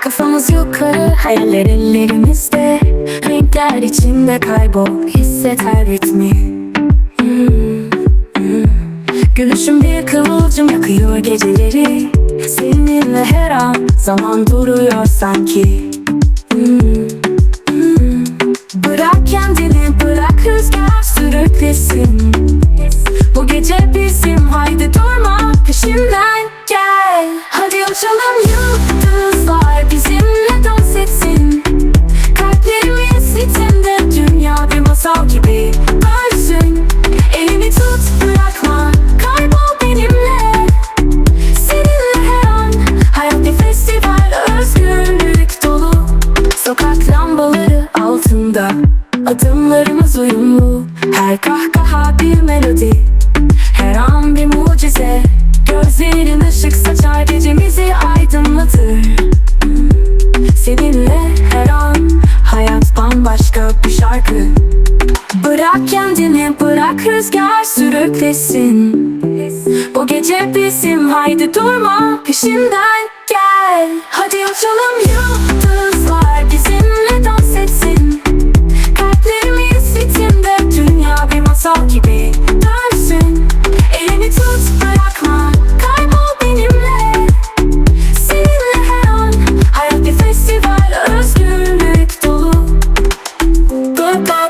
Kafamız yukarı hayaller ellerimizde Renkler içinde kaybol Hisset her ritmi. Gülüşün bir kıvılcım yakıyor geceleri Seninle her an zaman duruyor sanki. Bırak kendini bırak rüzgar sürüklesin Bu gece bizim haydi Lambaları altında. Adımlarımız uyumlu. Her kahkaha bir melodi. Her an bir mucize. Gözlerin ışık saçar gecemizi aydınlatır. Seninle her an Hayat bambaşka bir şarkı. Bırak kendini bırak rüzgar sürüklesin. Bu gece bizim haydi durma peşimden gel. Hadi uçalım yıldızlar masal gibi dönsün Elini tut bırakma kaybol benimle Seninle her an hayat bir festival özgürlük dolu Du du